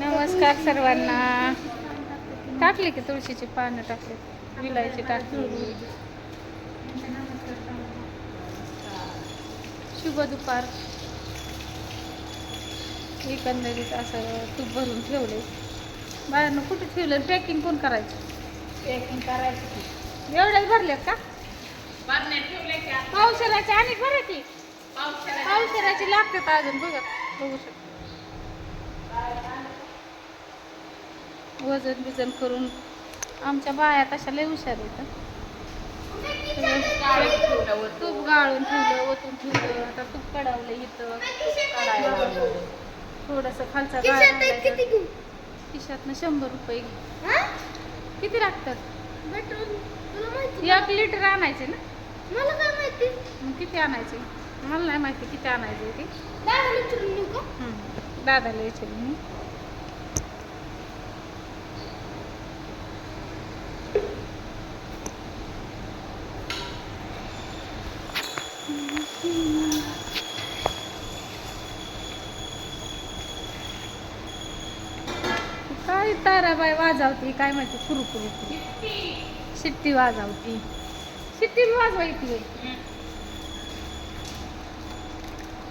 नमस्कार सर्वांना. टाकले की तुळशीची पानं टाकले. विलायची टाकली. शुभ दुपार. एकंदरीत असं तूप भरून ठेवले बाळांना कुठे ठेवलं? पॅकिंग कोण करायचं? पॅकिंग करायची एवढ्याच भरल्यात का? पावसाळ्याची आणि भरा की पावसाळ्याची लागतात अजून. बघा बघू शकता. वजन बिजन करून आमच्या बाया तशा लय हुशार वरती. तूप गाळून ठेवलं ओतून ठेवलं आता तूप कडावलं इथं. काढायला. थोडस खालचा गाळ घालायचा. खिशातनं शंभर रुपये. किती लागतात? एक लिटर आणायचे ना? मला काय माहिती? मग किती आणायचे? मला नाही माहिती किती आणायचे ते. दहा विचारून. दादाला विचारून मी काय ताराबाई वाजवते काय माहिती कुरू कुरू शिट्टी वाजवती. शिट्टी बी वाजवायची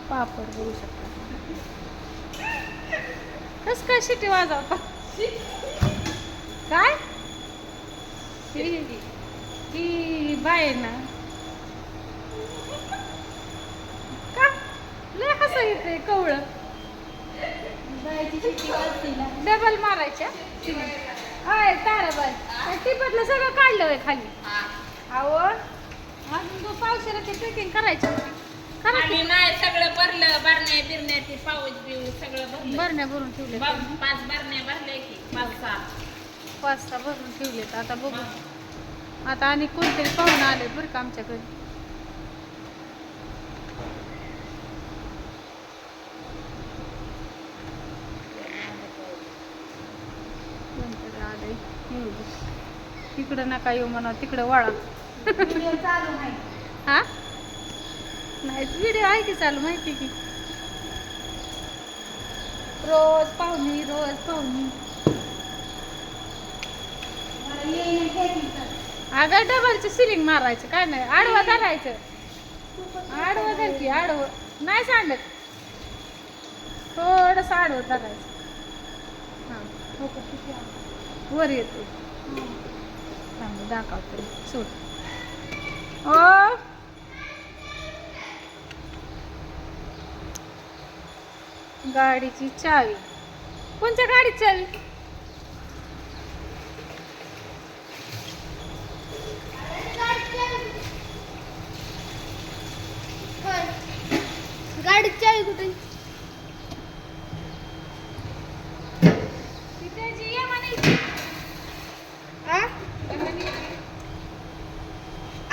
पापड बघू शकता. कस काय शिट्टी वाजवता? काय? ही बाय ना. का? लय हसा येते कवळ बायची शिट्टी वाजते ना डबल मारायच्या? हाय ताराबाई टिपतलं सगळं काढलं होय खाली. अहो अजून तो पॅकिंग करायची. आणि नाही सगळं भरलं पाऊस बिव सगळं भरलं. बरण्या भरून ठेवले पाच भरल्या की पाच सहा. पाच सहा भरून ठेवलेत. आता बघू. आता आणि कोणतरी पाहुणं आले बरं का आमच्या घरी कोणतरी तिकडं नका येऊ म्हणा तिकडं वळा. हा? नाही व्हिडिओ आहे की चालू माहिती की? रोज पाहुणी रोज पाहुणी. कर. अगं डबलचं सिलिंग मारायचं काय नाही आडवं धरायचं. आडवं धर की आडवं. नाही सांगत. थोडस आडवं धरायचं. हां. हो? वर येतो. हं. चांगलं दाखवते सोड. ओ! गाडीची चावी. कोणत्या गाडीची चावी होय. गाडीची चावी कुठे तिथे जी आहे म्हणायची. आ? ती म्हणायची.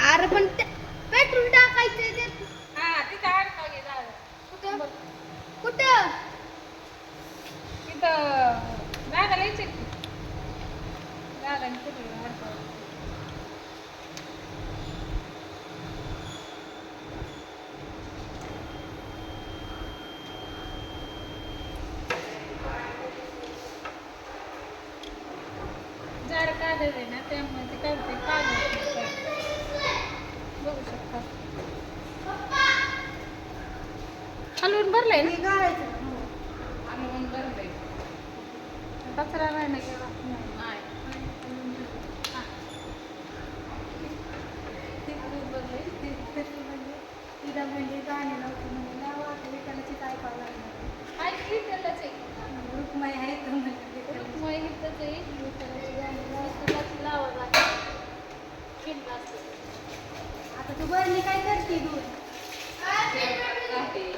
अरे पण ते- पेट्रोल टाकायचं त्यात. हा तिथे अडकाव घे दादा कुठं कुठं तिथं दादाला विचार की झाड काढलं ना त्यामुळे ते बघू शकता. हलवून भरलंय ना? भरलंय. कचरा नाही गेला नाही हा. ते खूप भरलंय. ते- ते तर म्हणजे म्हणजे गाणे लावतो म्हणजे नाव वाटलं विठालाची काय लागणार? आहे की त्यालाच आहे. रुक्माई आहे तर म्हणजे रुक्माई इथंच आहे. विठ्ठलाची. गाणी. तुलाच लावा. आता तू बरणी काय करते दूध ते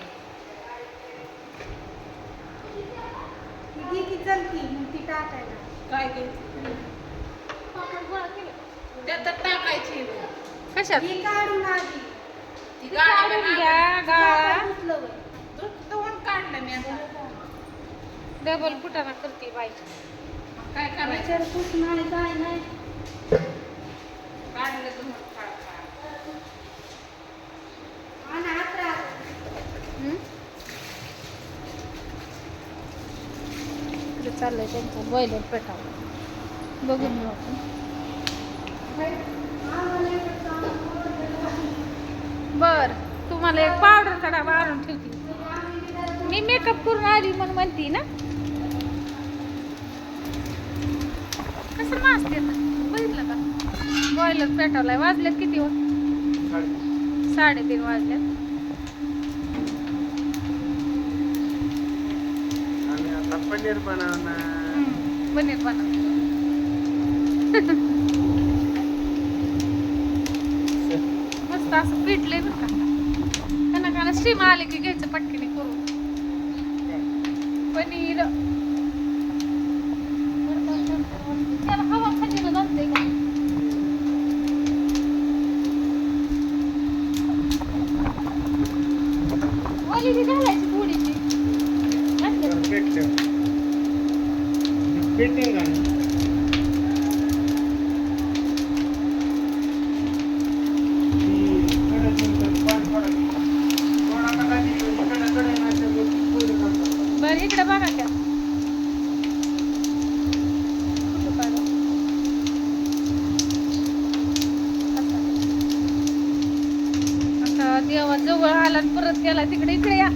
ती की चलती मग ती टाकायला. काय केले. त्यात टाकायची. कशात ही काढून आधी. गाळा. धुवून काढलं मी आता डबल फुटाणा करते बाई मग काय करायचं विचारपूस नाही काय नाही काढलं धुवून काढ काढ. आणि हात? इकडे चाललंय त्यांचं बॉयलर पेटावं बघून घेऊ आपण बर तुम्हाला एक पावडरचा डबा आणून ठेवते. मी मेकअप करून आली म्हणून म्हणते ना. कसं मासते बघितलं का? बॉयलर पेटवलाय वाजल्यात किती हो? साडेतीन वाजल्यात पनीर बनवणार. पनीर बनव मस्त असं पिटले बरं का. त्यांना का स्टीम आले की घ्यायचं पटकीने करून. पनीर. त्याला हवा खालीला जमते का? ओली बी घालायची थोडीशी. घातली. देवा जवळ आला परत गेला तिकडे इकडे या.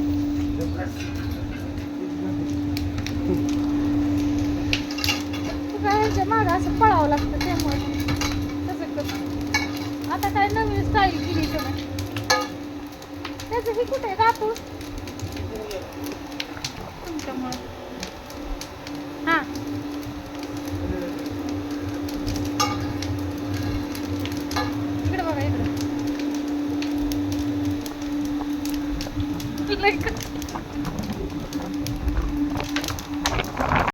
काय माग असं पळावं लागतं त्यामुळे. तसं आता काय नवीन स्टाईल केली त्यामुळे त्याचं हे कुठे राहतो तुमच्यामुळे. like